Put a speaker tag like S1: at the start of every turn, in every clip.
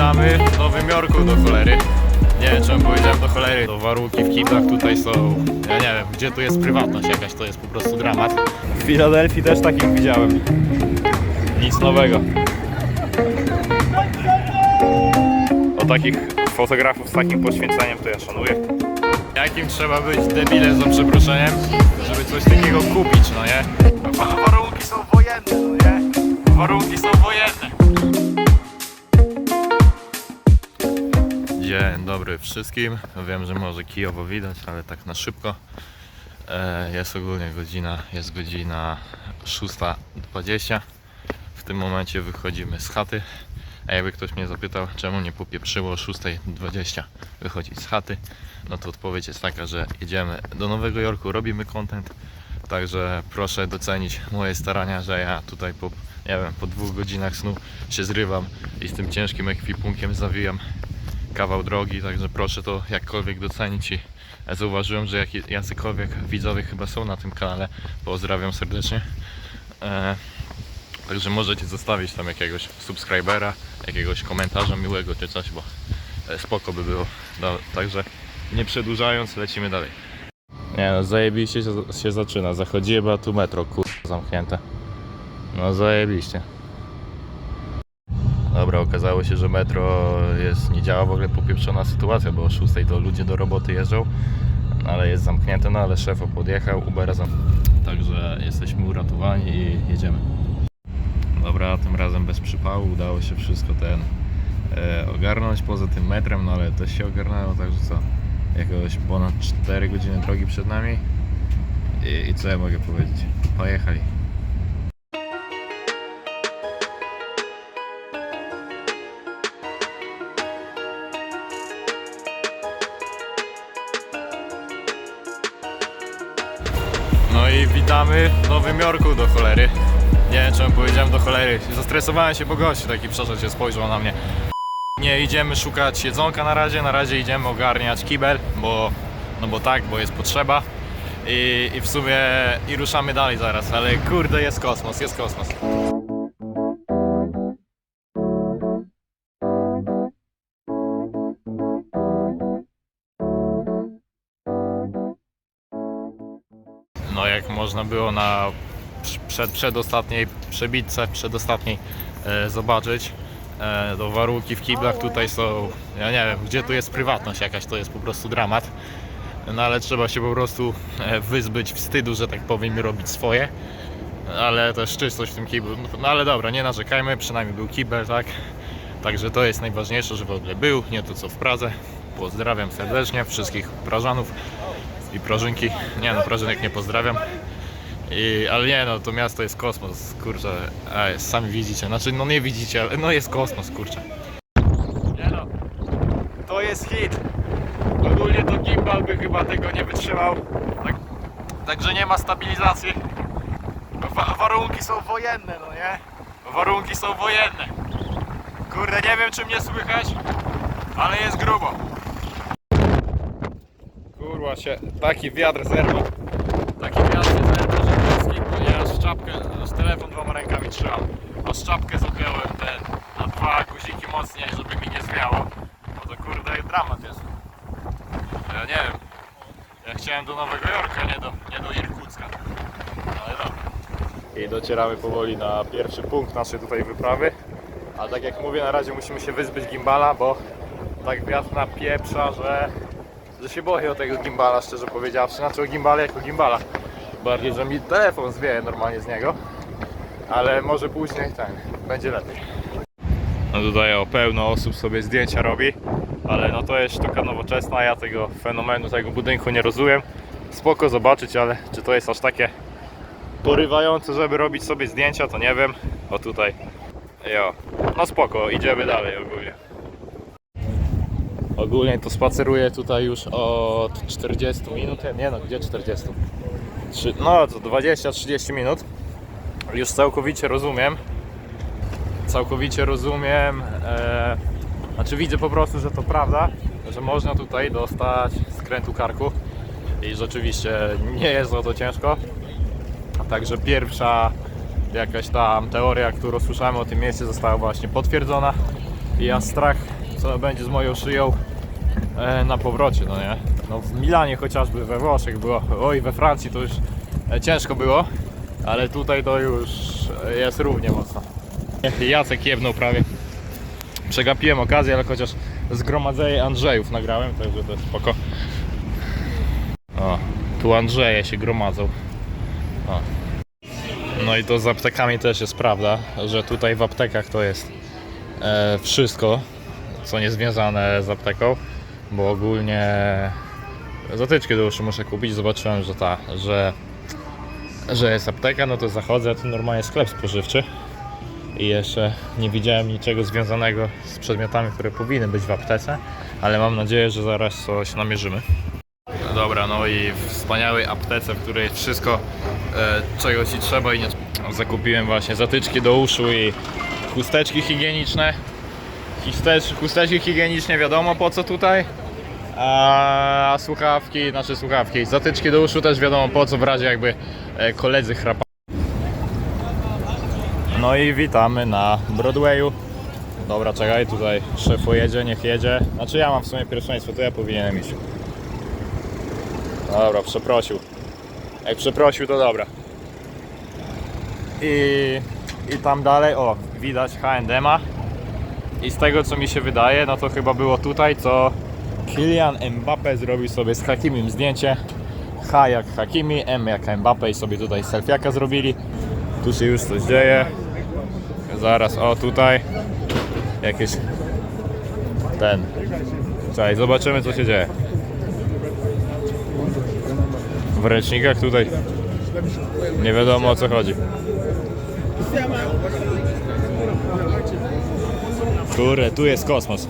S1: witamy w Nowym Jorku do cholery. Nie wiem czemu powiedziałem do cholery. To warunki w kiblach tutaj są, ja nie wiem, gdzie tu jest prywatność jakaś, to jest po prostu dramat. W Filadelfii też takich widziałem. Nic nowego. O takich fotografów z takim poświęceniem to ja szanuję. Jakim trzeba być debilem za przeproszeniem, żeby coś takiego kupić, no nie? Wa- Warunki są wojenne, no nie? Warunki są wojenne. Dzień dobry wszystkim. Wiem, że może kijowo widać, ale tak na szybko. E, Jest ogólnie godzina, jest godzina 6.20. W tym momencie wychodzimy z chaty. A jakby ktoś mnie zapytał, czemu nie popieprzyło o 6.20 wychodzić z chaty, no to odpowiedź jest taka, że jedziemy do Nowego Jorku, robimy content. Także proszę docenić moje starania, że ja tutaj po, nie wiem, po dwóch godzinach snu się zrywam i z tym ciężkim ekwipunkiem zawijam kawał drogi, także proszę to jakkolwiek docenić i zauważyłem, że jacykolwiek widzowie chyba są na tym kanale, pozdrawiam serdecznie. E, także możecie zostawić tam jakiegoś subskrybera, jakiegoś komentarza miłego czy coś, bo e, spoko by było. No, także nie przedłużając, lecimy dalej. Nie no, zajebiście się, się zaczyna. Zachodzi chyba tu metro, kur... zamknięte. No zajebiście. Dobra, okazało się, że metro jest, nie działa w ogóle popieprzona sytuacja, bo o 6 to ludzie do roboty jeżdżą, ale jest zamknięte, no ale szef podjechał, Ubera zam... Także jesteśmy uratowani i jedziemy. Dobra, tym razem bez przypału udało się wszystko ten e, ogarnąć poza tym metrem, no ale też się ogarnęło, także co, jakoś ponad 4 godziny drogi przed nami i, i co ja mogę powiedzieć, pojechali. Witamy w Nowym Jorku do cholery. Nie wiem czemu powiedziałem do cholery. Zastresowałem się, bo gość taki przeszedł się spojrzał na mnie. Nie idziemy szukać jedzonka na razie, na razie idziemy ogarniać kibel, bo, no bo tak, bo jest potrzeba. I, I w sumie i ruszamy dalej zaraz, ale kurde jest kosmos, jest kosmos. No jak można było na przed, przedostatniej przebitce, przedostatniej e, zobaczyć, e, to warunki w kiblach tutaj są, ja nie wiem, gdzie tu jest prywatność jakaś, to jest po prostu dramat. No ale trzeba się po prostu e, wyzbyć wstydu, że tak powiem, i robić swoje. Ale też czystość w tym kiblu. No, no ale dobra, nie narzekajmy, przynajmniej był kibel, tak? Także to jest najważniejsze, że w ogóle był, nie to co w Pradze. Pozdrawiam serdecznie wszystkich Prażanów i Prażynki. Nie no, Prażynek nie pozdrawiam. I, ale nie no, to miasto jest kosmos, kurczę. A, sami widzicie, znaczy no nie widzicie, ale no jest kosmos, kurczę. Nie no, to jest hit. Ogólnie to gimbal by chyba tego nie wytrzymał. Tak, także nie ma stabilizacji. Wa warunki są wojenne, no nie? Warunki są wojenne. Kurde, nie wiem czy mnie słychać, ale jest grubo. Się, taki wiatr zerwa. Taki wiatr zerwa, że polski, bo ja aż czapkę, aż telefon dwoma rękami trzymam. Aż czapkę zapiąłem ten, na dwa guziki mocniej, żeby mi nie zwiało. No to kurde dramat jest. Ja nie wiem. Ja chciałem do Nowego Jorka, nie do, nie do Irkucka. Ale dobra. I docieramy powoli na pierwszy punkt naszej tutaj wyprawy. A tak jak mówię, na razie musimy się wyzbyć gimbala, bo tak wiatr napieprza, że, że się boję o tego gimbala, szczerze powiedziawszy. Znaczy o gimbale jako gimbala. Bardziej, że mi telefon zwieje normalnie z niego. Ale może później ten, będzie lepiej. No tutaj o pełno osób sobie zdjęcia robi, ale no to jest sztuka nowoczesna, ja tego fenomenu, tego budynku nie rozumiem. Spoko zobaczyć, ale czy to jest aż takie porywające, żeby robić sobie zdjęcia, to nie wiem. O tutaj, jo, no spoko, idziemy dalej ogólnie. Ogólnie to spaceruję tutaj już od 40 minut, nie no, gdzie 40? Trzy- No to 20-30 minut. Już całkowicie rozumiem, całkowicie rozumiem. E, znaczy widzę po prostu, że to prawda, że można tutaj dostać skrętu karku i rzeczywiście nie jest o to ciężko. Także pierwsza jakaś tam teoria, którą słyszałem o tym mieście została właśnie potwierdzona. I ja strach, co będzie z moją szyją na powrocie, no nie? No w Milanie chociażby, we Włoszech było, oj we Francji to już e, ciężko było, ale tutaj to już e, jest równie mocno. Jacek jebnął prawie. Przegapiłem okazję, ale chociaż zgromadzenie Andrzejów nagrałem, także to jest spoko. O, tu Andrzeje się gromadzą. O. No i to z aptekami też jest prawda, że tutaj w aptekach to jest e, wszystko, co nie związane z apteką, bo ogólnie zatyczki do uszu muszę kupić. Zobaczyłem, że ta, że, że jest apteka, no to zachodzę, tu normalnie sklep spożywczy i jeszcze nie widziałem niczego związanego z przedmiotami, które powinny być w aptece, ale mam nadzieję, że zaraz coś namierzymy. Dobra, no i w wspaniałej aptece, w której wszystko, e, czego ci trzeba i nie zakupiłem właśnie zatyczki do uszu i chusteczki higieniczne. Chustecz, chusteczki higieniczne wiadomo po co tutaj. A słuchawki, znaczy słuchawki, zatyczki do uszu też wiadomo po co w razie jakby e, koledzy chrapali. No i witamy na Broadwayu. Dobra, czekaj, tutaj szef jedzie, niech jedzie. Znaczy ja mam w sumie pierwszeństwo, to ja powinienem iść. Dobra, przeprosił. Jak przeprosił, to dobra. I, i tam dalej, o, widać H&M-a. I z tego co mi się wydaje, no to chyba było tutaj, co Kylian Mbappe zrobił sobie z Hakimim zdjęcie. H jak Hakimi, M jak Mbappe i sobie tutaj selfiaka zrobili. Tu się już coś dzieje. Zaraz, o tutaj. Jakieś... Ten. Czekaj, zobaczymy co się dzieje. W ręcznikach tutaj nie wiadomo o co chodzi. Kurde, tu jest kosmos.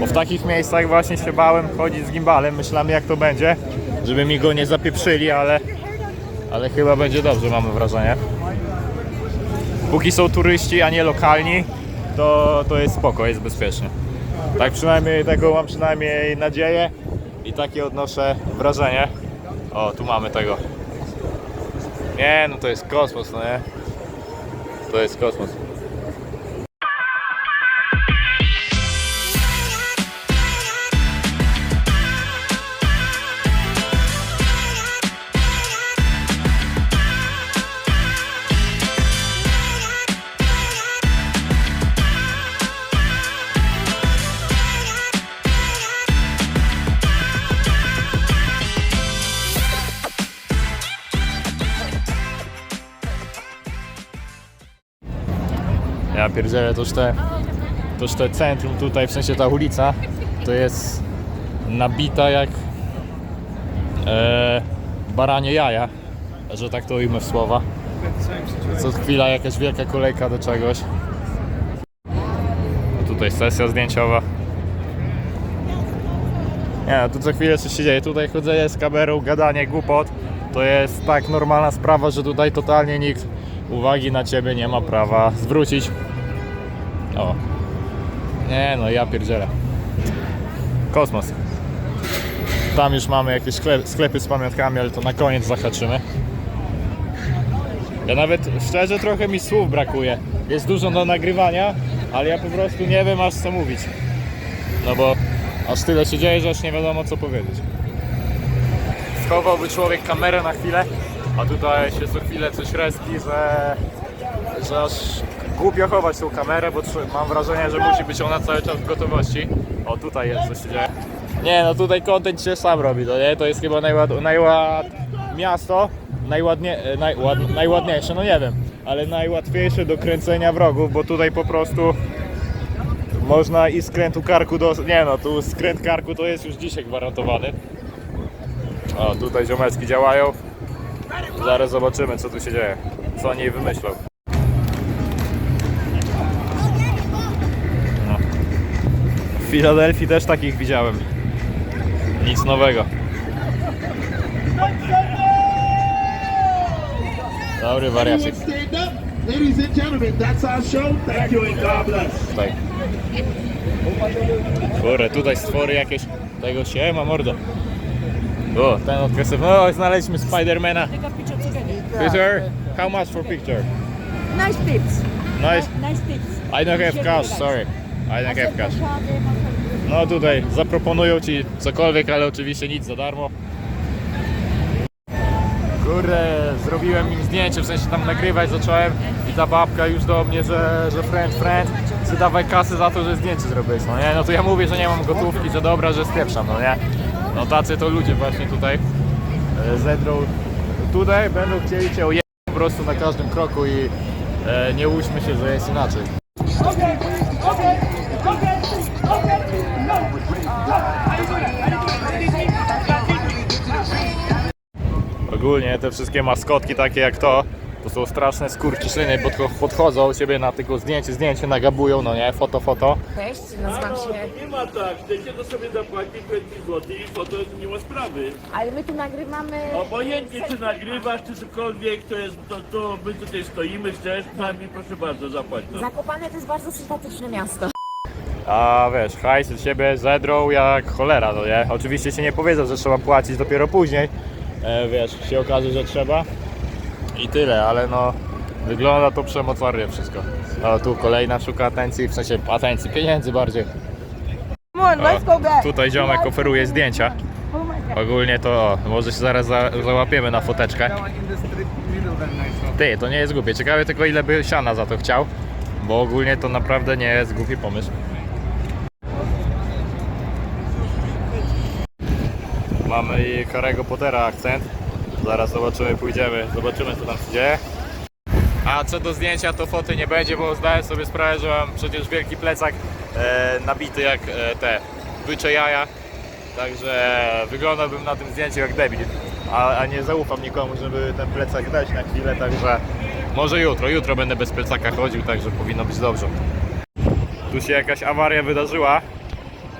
S1: Bo w takich miejscach właśnie się bałem chodzić z gimbalem. Myślałem jak to będzie, żeby mi go nie zapieprzyli, ale, ale chyba będzie dobrze, mamy wrażenie. Póki są turyści, a nie lokalni, to, to jest spoko, jest bezpiecznie. Tak przynajmniej, tego mam przynajmniej nadzieję i takie odnoszę wrażenie. O, tu mamy tego. Nie, no to jest kosmos, no nie? To jest kosmos. Ja pierdzielę, toż te, toż te centrum tutaj, w sensie ta ulica, to jest nabita jak e, baranie jaja, że tak to ujmę w słowa. Co chwila jakaś wielka kolejka do czegoś. No tutaj sesja zdjęciowa. Nie, no tu co chwilę coś się dzieje. Tutaj chodzenie z kamerą, gadanie głupot, to jest tak normalna sprawa, że tutaj totalnie nikt uwagi na ciebie nie ma prawa zwrócić. O. Nie no, ja pierdzielę. Kosmos. Tam już mamy jakieś sklep, sklepy z pamiątkami, ale to na koniec zahaczymy. Ja nawet szczerze trochę mi słów brakuje. Jest dużo do nagrywania, ale ja po prostu nie wiem aż co mówić. No bo aż tyle się dzieje, że aż nie wiadomo co powiedzieć. Schowałby człowiek kamerę na chwilę, a tutaj się co chwilę coś reski, że, że aż głupio chować tą kamerę, bo mam wrażenie, że musi być ona cały czas w gotowości. O, tutaj jest, co się dzieje. Nie, no tutaj content się sam robi, to nie? To jest chyba najład, najład miasto, najładnie, e, najład, najładniejsze, no nie wiem, ale najłatwiejsze do kręcenia wrogów, bo tutaj po prostu można i skrętu karku do... Nie no, tu skręt karku to jest już dzisiaj gwarantowany. O, tutaj ziomeczki działają. Zaraz zobaczymy, co tu się dzieje. Co oni wymyślą. Filadelfii też takich widziałem. Nic nowego. Dobry
S2: up. Ladies and gentlemen, that's our show. Thank you and God bless.
S1: Tutaj. Kurde, tutaj stwory jakieś tego się ma mordo. O, ten odkresywny. O, znaleźliśmy Spidermana.
S3: Picture?
S1: How much for picture?
S3: Nice tips.
S1: Nice.
S3: Nice tips.
S1: I don't have cash, sorry. Don't have cash. No tutaj zaproponują ci cokolwiek, ale oczywiście nic za darmo. Kurde, zrobiłem im zdjęcie, w sensie tam nagrywać zacząłem i ta babka już do mnie, że, że friend, friend, czy dawaj kasy za to, że zdjęcie zrobiłeś, no nie? No to ja mówię, że nie mam gotówki, że dobra, że spieprzam, no nie? No tacy to ludzie właśnie tutaj e, zedrą tutaj, będą chcieli cię ojechać po prostu na każdym kroku i e, nie łudźmy się, że jest inaczej.
S3: Okay, okay,
S1: Ogólnie te wszystkie maskotki takie jak to, to są straszne skurczysyny, bo tylko podchodzą ciebie na tylko zdjęcie, zdjęcie nagabują, no nie, foto, foto.
S4: Cześć, nazywam się.
S5: Nie ma tak, chcecie to sobie zapłacić 20 zł i to, to nie ma sprawy.
S4: Ale my tu nagrywamy.
S5: Obojętnie czy nagrywasz, czy cokolwiek, to jest, to, to my tutaj stoimy, chcesz, nami proszę bardzo zapłać. No.
S4: Zakopane to jest bardzo sympatyczne miasto.
S1: A wiesz, hajs z siebie zedrą jak cholera, no nie? Oczywiście się nie powiedzą, że trzeba płacić dopiero później, wiesz, się okaże, że trzeba i tyle, ale no wygląda to przemocarnie wszystko. O, tu kolejna szuka atencji, w sensie atencji, pieniędzy bardziej.
S3: Back.
S1: Tutaj ziomek oferuje zdjęcia. Ogólnie to o, może się zaraz za, załapiemy na foteczkę. Ty, to nie jest głupie. Ciekawe tylko ile by siana za to chciał, bo ogólnie to naprawdę nie jest głupi pomysł. Mamy i Harry'ego Pottera akcent. Zaraz zobaczymy, pójdziemy, zobaczymy co tam się dzieje. A co do zdjęcia, to foty nie będzie, bo zdałem sobie sprawę, że mam przecież wielki plecak e, nabity jak e, te bycze jaja. Także wyglądałbym na tym zdjęciu jak debil. A, a nie zaufam nikomu, żeby ten plecak dać na chwilę, także może jutro. Jutro będę bez plecaka chodził, także powinno być dobrze. Tu się jakaś awaria wydarzyła.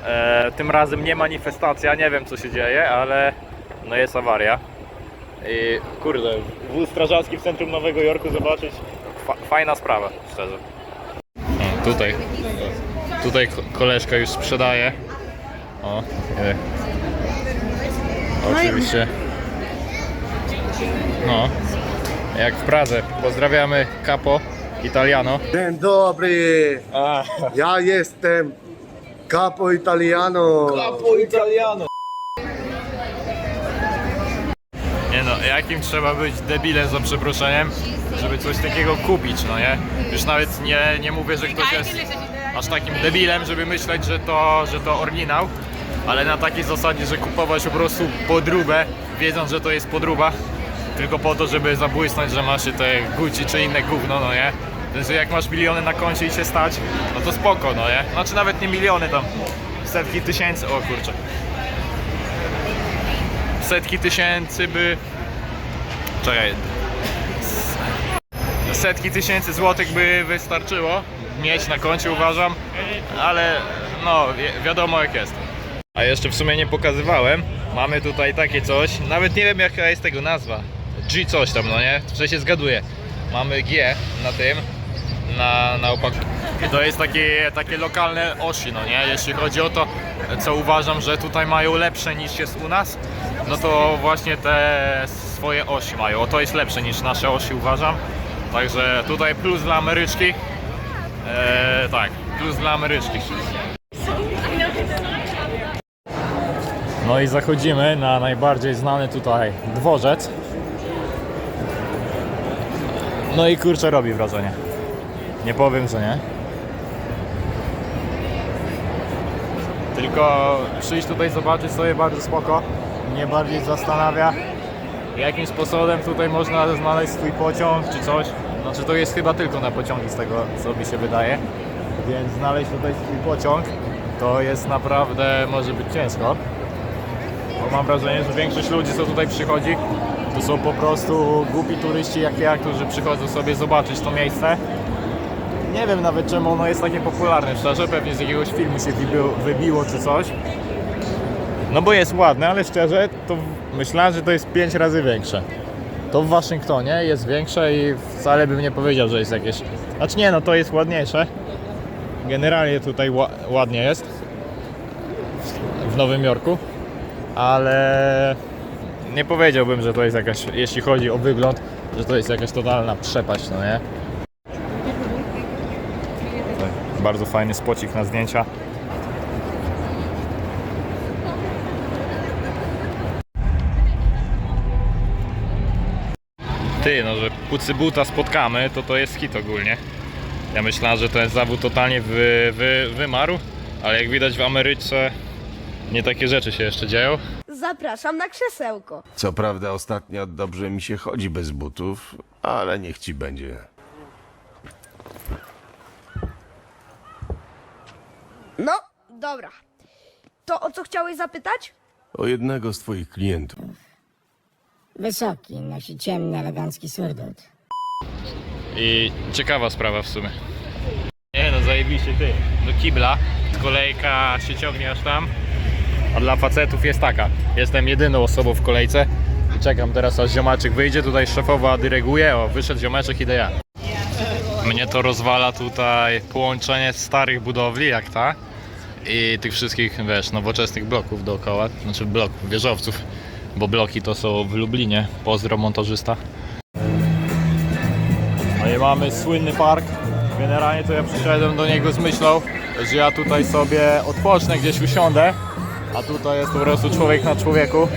S1: E, tym razem nie manifestacja, nie wiem co się dzieje, ale no jest awaria. I kurde, wóz strażacki w centrum Nowego Jorku zobaczyć, fa fajna sprawa, szczerze. O, tutaj, tutaj ko- koleżka już sprzedaje. O, e, oczywiście. No, jak w Pradze. Pozdrawiamy Capo Italiano.
S6: Dzień dobry,
S1: A,
S6: ja jestem capo italiano.
S1: Nie no, jakim trzeba być debilem za przeproszeniem, żeby coś takiego kupić, no nie? Już nawet nie, nie mówię, że ktoś jest aż takim debilem, żeby myśleć, że to, że to oryginał, ale na takiej zasadzie, że kupować po prostu podróbę, wiedząc, że to jest podróba, tylko po to, żeby zabłysnąć, że masz te Gucci czy inne gówno, no nie? Że jak masz miliony na koncie i się stać, no to spoko, no nie? Znaczy nawet nie miliony tam, setki tysięcy, o kurczę. Setki tysięcy by Czekaj. Setki tysięcy złotych by wystarczyło mieć na koncie, uważam, ale no, wi- wiadomo jak jest. A jeszcze w sumie nie pokazywałem. Mamy tutaj takie coś, nawet nie wiem jaka jest tego nazwa. G coś tam, no nie? W sensie zgaduję. Mamy G na tym, na, na opakowaniu. To jest takie, takie lokalne osi, no nie? Jeśli chodzi o to, co uważam, że tutaj mają lepsze niż jest u nas, no to właśnie te swoje osi mają. O, to jest lepsze niż nasze osi, uważam. Także tutaj plus dla Ameryczki. Eee, tak, plus dla Ameryczki. No i zachodzimy na najbardziej znany tutaj dworzec. No i kurczę robi wrażenie. Nie powiem, że nie. Tylko przyjść tutaj zobaczyć sobie bardzo spoko. Mnie bardziej zastanawia jakim sposobem tutaj można znaleźć swój pociąg czy coś. Znaczy to jest chyba tylko na pociągi z tego co mi się wydaje. Więc znaleźć tutaj swój pociąg to jest naprawdę może być ciężko. Bo mam wrażenie, że większość ludzi co tutaj przychodzi to są po prostu głupi turyści jak ja, którzy przychodzą sobie zobaczyć to miejsce. Nie wiem nawet czemu ono jest takie popularne, szczerze, pewnie z jakiegoś filmu się wybiło, wybiło czy coś. No bo jest ładne, ale szczerze, to myślałem, że to jest 5 razy większe. To w Waszyngtonie jest większe i wcale bym nie powiedział, że jest jakieś... Znaczy nie, no to jest ładniejsze. Generalnie tutaj ła- ładnie jest. W Nowym Jorku. Ale nie powiedziałbym, że to jest jakaś, jeśli chodzi o wygląd, że to jest jakaś totalna przepaść, no nie? Tak. Bardzo fajny spocik na zdjęcia. Ty, no że Pucybuta spotkamy, to to jest hit ogólnie. Ja myślałem, że ten zawód totalnie wy, wy, wymarł, ale jak widać w Ameryce nie takie rzeczy się jeszcze dzieją.
S7: Zapraszam na krzesełko.
S8: Co prawda ostatnio dobrze mi się chodzi bez butów, ale niech ci będzie.
S7: No, dobra. To o co chciałeś zapytać?
S8: O jednego z twoich klientów.
S9: Wysoki, nosi ciemny, elegancki surdut.
S1: I ciekawa sprawa w sumie. Nie no, zajebiście ty. Do kibla, kolejka się ciągnie aż tam. A dla facetów jest taka. Jestem jedyną osobą w kolejce. I czekam teraz aż ziomaczek wyjdzie. Tutaj szefowa dyryguje. O, wyszedł ziomeczek, idę ja. Mnie to rozwala tutaj połączenie starych budowli, jak ta. I tych wszystkich, wiesz, nowoczesnych bloków dookoła. Znaczy bloków, wieżowców. Bo bloki to są w Lublinie. Pozdro montażysta. No i mamy słynny park. Generalnie to ja przyszedłem do niego z myślą, że ja tutaj sobie odpocznę, gdzieś usiądę. A tutaj jest po prostu człowiek na człowieku.